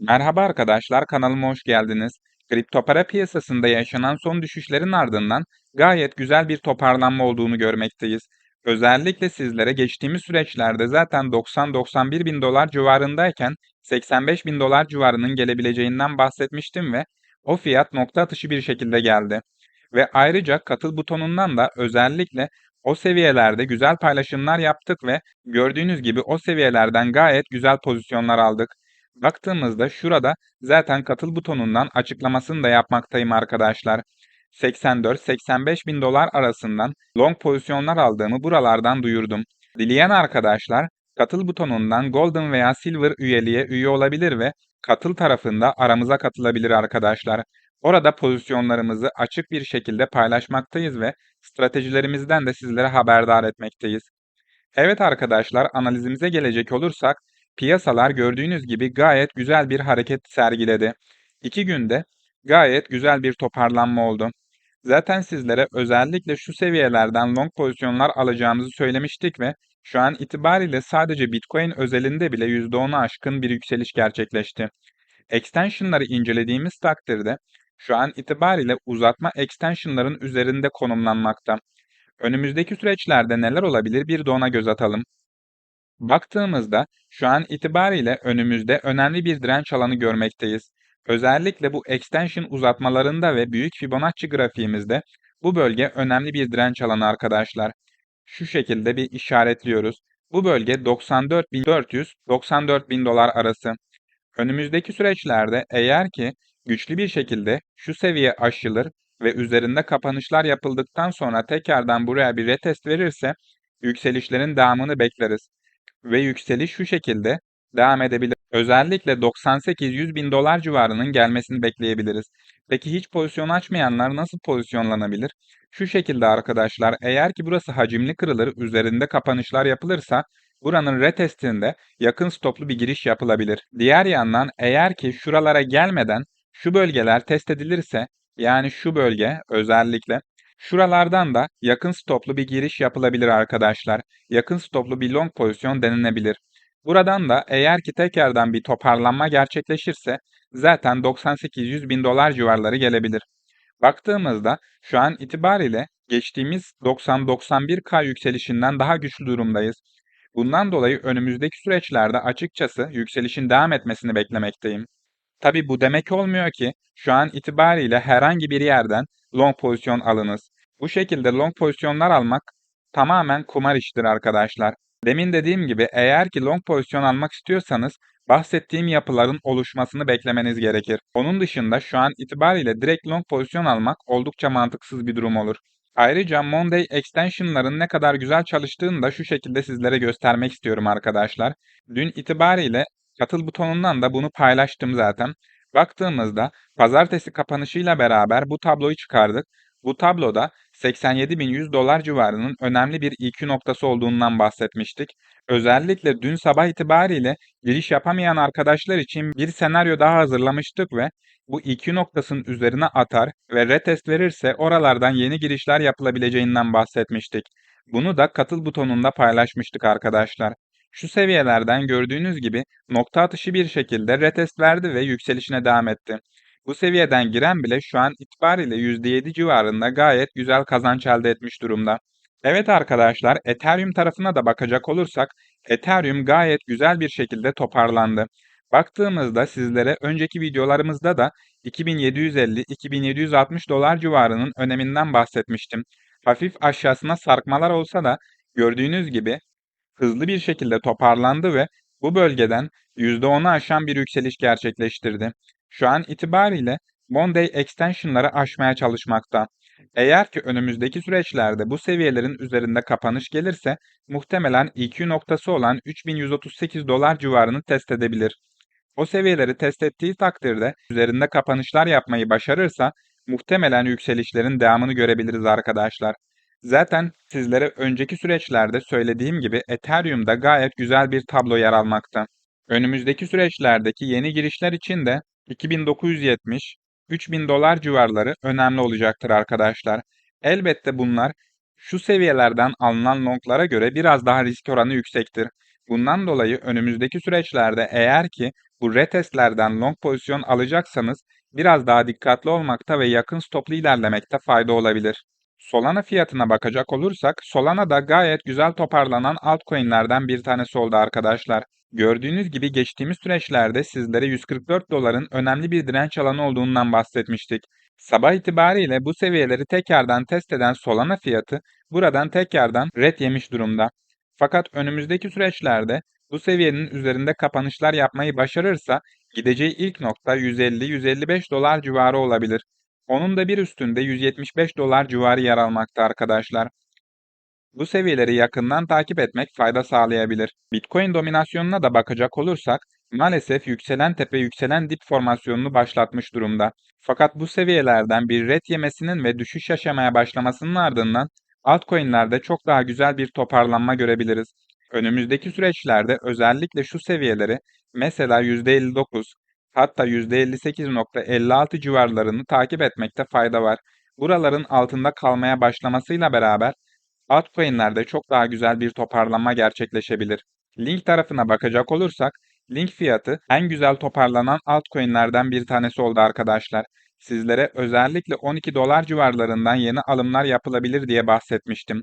Merhaba arkadaşlar, kanalıma hoş geldiniz. Kripto para piyasasında yaşanan son düşüşlerin ardından gayet güzel bir toparlanma olduğunu görmekteyiz. Özellikle sizlere geçtiğimiz süreçlerde zaten 90-91 bin dolar civarındayken 85 bin dolar civarının gelebileceğinden bahsetmiştim ve o fiyat nokta atışı bir şekilde geldi. Ve ayrıca katıl butonundan da özellikle o seviyelerde güzel paylaşımlar yaptık ve gördüğünüz gibi o seviyelerden gayet güzel pozisyonlar aldık. Baktığımızda şurada zaten katıl butonundan açıklamasını da yapmaktayım arkadaşlar. 84-85 bin dolar arasından long pozisyonlar aldığımı buralardan duyurdum. Dileyen arkadaşlar katıl butonundan golden veya silver üyeliğe üye olabilir ve katıl tarafında aramıza katılabilir arkadaşlar. Orada pozisyonlarımızı açık bir şekilde paylaşmaktayız ve stratejilerimizden de sizlere haberdar etmekteyiz. Evet arkadaşlar analizimize gelecek olursak Piyasalar gördüğünüz gibi gayet güzel bir hareket sergiledi. İki günde gayet güzel bir toparlanma oldu. Zaten sizlere özellikle şu seviyelerden long pozisyonlar alacağımızı söylemiştik ve şu an itibariyle sadece Bitcoin özelinde bile %10'u aşkın bir yükseliş gerçekleşti. Extension'ları incelediğimiz takdirde şu an itibariyle uzatma extension'ların üzerinde konumlanmakta. Önümüzdeki süreçlerde neler olabilir bir de ona göz atalım. Baktığımızda şu an itibariyle önümüzde önemli bir direnç alanı görmekteyiz. Özellikle bu extension uzatmalarında ve büyük Fibonacci grafiğimizde bu bölge önemli bir direnç alanı arkadaşlar. Şu şekilde bir işaretliyoruz. Bu bölge 94.400-94.000 dolar arası. Önümüzdeki süreçlerde eğer ki güçlü bir şekilde şu seviye aşılır ve üzerinde kapanışlar yapıldıktan sonra tekrardan buraya bir retest verirse yükselişlerin devamını bekleriz ve yükseliş şu şekilde devam edebilir. Özellikle 98-100 bin dolar civarının gelmesini bekleyebiliriz. Peki hiç pozisyon açmayanlar nasıl pozisyonlanabilir? Şu şekilde arkadaşlar eğer ki burası hacimli kırılır üzerinde kapanışlar yapılırsa buranın retestinde yakın stoplu bir giriş yapılabilir. Diğer yandan eğer ki şuralara gelmeden şu bölgeler test edilirse yani şu bölge özellikle Şuralardan da yakın stoplu bir giriş yapılabilir arkadaşlar. Yakın stoplu bir long pozisyon denenebilir. Buradan da eğer ki tekrardan bir toparlanma gerçekleşirse zaten 98-100 bin dolar civarları gelebilir. Baktığımızda şu an itibariyle geçtiğimiz 90-91K yükselişinden daha güçlü durumdayız. Bundan dolayı önümüzdeki süreçlerde açıkçası yükselişin devam etmesini beklemekteyim. Tabi bu demek olmuyor ki şu an itibariyle herhangi bir yerden long pozisyon alınız. Bu şekilde long pozisyonlar almak tamamen kumar işidir arkadaşlar. Demin dediğim gibi eğer ki long pozisyon almak istiyorsanız bahsettiğim yapıların oluşmasını beklemeniz gerekir. Onun dışında şu an itibariyle direkt long pozisyon almak oldukça mantıksız bir durum olur. Ayrıca Monday extension'ların ne kadar güzel çalıştığını da şu şekilde sizlere göstermek istiyorum arkadaşlar. Dün itibariyle Katıl butonundan da bunu paylaştım zaten. Baktığımızda pazartesi kapanışıyla beraber bu tabloyu çıkardık. Bu tabloda 87.100 dolar civarının önemli bir EQ noktası olduğundan bahsetmiştik. Özellikle dün sabah itibariyle giriş yapamayan arkadaşlar için bir senaryo daha hazırlamıştık ve bu EQ noktasının üzerine atar ve retest verirse oralardan yeni girişler yapılabileceğinden bahsetmiştik. Bunu da katıl butonunda paylaşmıştık arkadaşlar. Şu seviyelerden gördüğünüz gibi nokta atışı bir şekilde retest verdi ve yükselişine devam etti. Bu seviyeden giren bile şu an itibariyle %7 civarında gayet güzel kazanç elde etmiş durumda. Evet arkadaşlar Ethereum tarafına da bakacak olursak Ethereum gayet güzel bir şekilde toparlandı. Baktığımızda sizlere önceki videolarımızda da 2750-2760 dolar civarının öneminden bahsetmiştim. Hafif aşağısına sarkmalar olsa da gördüğünüz gibi hızlı bir şekilde toparlandı ve bu bölgeden %10'u aşan bir yükseliş gerçekleştirdi. Şu an itibariyle Monday extension'ları aşmaya çalışmakta. Eğer ki önümüzdeki süreçlerde bu seviyelerin üzerinde kapanış gelirse muhtemelen EQ noktası olan 3138 dolar civarını test edebilir. O seviyeleri test ettiği takdirde üzerinde kapanışlar yapmayı başarırsa muhtemelen yükselişlerin devamını görebiliriz arkadaşlar. Zaten sizlere önceki süreçlerde söylediğim gibi Ethereum'da gayet güzel bir tablo yer almakta. Önümüzdeki süreçlerdeki yeni girişler için de 2970 3000 dolar civarları önemli olacaktır arkadaşlar. Elbette bunlar şu seviyelerden alınan longlara göre biraz daha risk oranı yüksektir. Bundan dolayı önümüzdeki süreçlerde eğer ki bu retestlerden long pozisyon alacaksanız biraz daha dikkatli olmakta ve yakın stoplu ilerlemekte fayda olabilir. Solana fiyatına bakacak olursak, Solana da gayet güzel toparlanan altcoin'lerden bir tanesi oldu arkadaşlar. Gördüğünüz gibi geçtiğimiz süreçlerde sizlere 144 doların önemli bir direnç alanı olduğundan bahsetmiştik. Sabah itibariyle bu seviyeleri tekrardan test eden Solana fiyatı buradan tekrardan red yemiş durumda. Fakat önümüzdeki süreçlerde bu seviyenin üzerinde kapanışlar yapmayı başarırsa gideceği ilk nokta 150-155 dolar civarı olabilir. Onun da bir üstünde 175 dolar civarı yer almakta arkadaşlar. Bu seviyeleri yakından takip etmek fayda sağlayabilir. Bitcoin dominasyonuna da bakacak olursak, maalesef yükselen tepe yükselen dip formasyonunu başlatmış durumda. Fakat bu seviyelerden bir red yemesinin ve düşüş yaşamaya başlamasının ardından altcoin'lerde çok daha güzel bir toparlanma görebiliriz. Önümüzdeki süreçlerde özellikle şu seviyeleri mesela %59 hatta %58.56 civarlarını takip etmekte fayda var. Buraların altında kalmaya başlamasıyla beraber altcoin'lerde çok daha güzel bir toparlanma gerçekleşebilir. Link tarafına bakacak olursak, Link fiyatı en güzel toparlanan altcoin'lerden bir tanesi oldu arkadaşlar. Sizlere özellikle 12 dolar civarlarından yeni alımlar yapılabilir diye bahsetmiştim.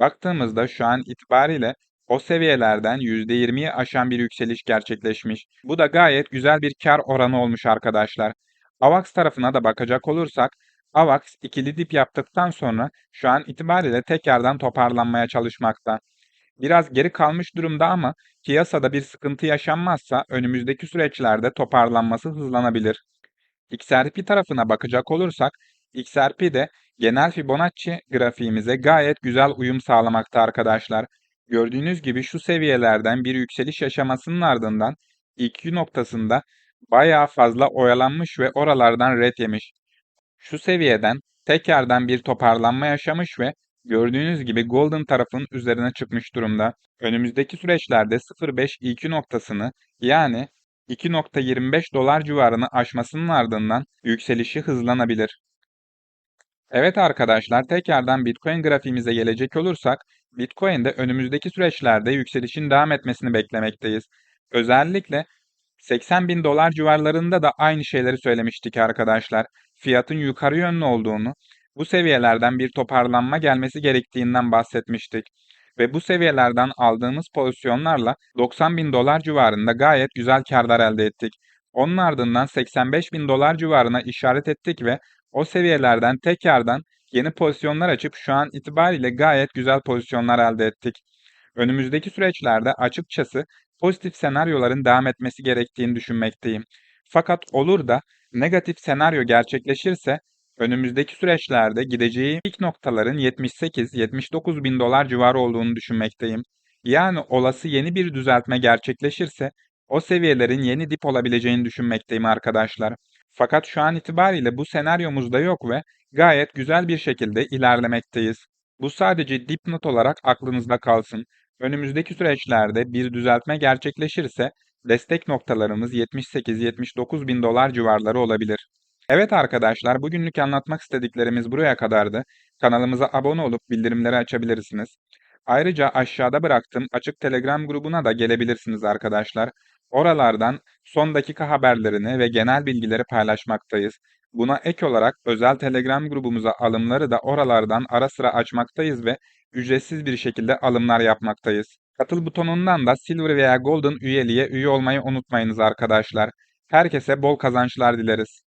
Baktığımızda şu an itibariyle o seviyelerden %20'yi aşan bir yükseliş gerçekleşmiş. Bu da gayet güzel bir kar oranı olmuş arkadaşlar. AVAX tarafına da bakacak olursak, AVAX ikili dip yaptıktan sonra şu an itibariyle tekrardan toparlanmaya çalışmakta. Biraz geri kalmış durumda ama piyasada bir sıkıntı yaşanmazsa önümüzdeki süreçlerde toparlanması hızlanabilir. XRP tarafına bakacak olursak, XRP de genel Fibonacci grafiğimize gayet güzel uyum sağlamakta arkadaşlar. Gördüğünüz gibi şu seviyelerden bir yükseliş yaşamasının ardından EQ noktasında bayağı fazla oyalanmış ve oralardan red yemiş. Şu seviyeden tekrardan bir toparlanma yaşamış ve gördüğünüz gibi Golden tarafın üzerine çıkmış durumda. Önümüzdeki süreçlerde 0.5 EQ noktasını yani 2.25 dolar civarını aşmasının ardından yükselişi hızlanabilir. Evet arkadaşlar tekrardan Bitcoin grafiğimize gelecek olursak Bitcoin'de önümüzdeki süreçlerde yükselişin devam etmesini beklemekteyiz. Özellikle 80 bin dolar civarlarında da aynı şeyleri söylemiştik arkadaşlar. Fiyatın yukarı yönlü olduğunu, bu seviyelerden bir toparlanma gelmesi gerektiğinden bahsetmiştik. Ve bu seviyelerden aldığımız pozisyonlarla 90 bin dolar civarında gayet güzel karlar elde ettik. Onun ardından 85 bin dolar civarına işaret ettik ve o seviyelerden tekrardan yeni pozisyonlar açıp şu an itibariyle gayet güzel pozisyonlar elde ettik. Önümüzdeki süreçlerde açıkçası pozitif senaryoların devam etmesi gerektiğini düşünmekteyim. Fakat olur da negatif senaryo gerçekleşirse önümüzdeki süreçlerde gideceği ilk noktaların 78-79 bin dolar civarı olduğunu düşünmekteyim. Yani olası yeni bir düzeltme gerçekleşirse o seviyelerin yeni dip olabileceğini düşünmekteyim arkadaşlar. Fakat şu an itibariyle bu senaryomuzda yok ve gayet güzel bir şekilde ilerlemekteyiz. Bu sadece dipnot olarak aklınızda kalsın. Önümüzdeki süreçlerde bir düzeltme gerçekleşirse destek noktalarımız 78-79 bin dolar civarları olabilir. Evet arkadaşlar bugünlük anlatmak istediklerimiz buraya kadardı. Kanalımıza abone olup bildirimleri açabilirsiniz. Ayrıca aşağıda bıraktığım açık Telegram grubuna da gelebilirsiniz arkadaşlar. Oralardan son dakika haberlerini ve genel bilgileri paylaşmaktayız. Buna ek olarak özel Telegram grubumuza alımları da oralardan ara sıra açmaktayız ve ücretsiz bir şekilde alımlar yapmaktayız. Katıl butonundan da Silver veya Golden üyeliğe üye olmayı unutmayınız arkadaşlar. Herkese bol kazançlar dileriz.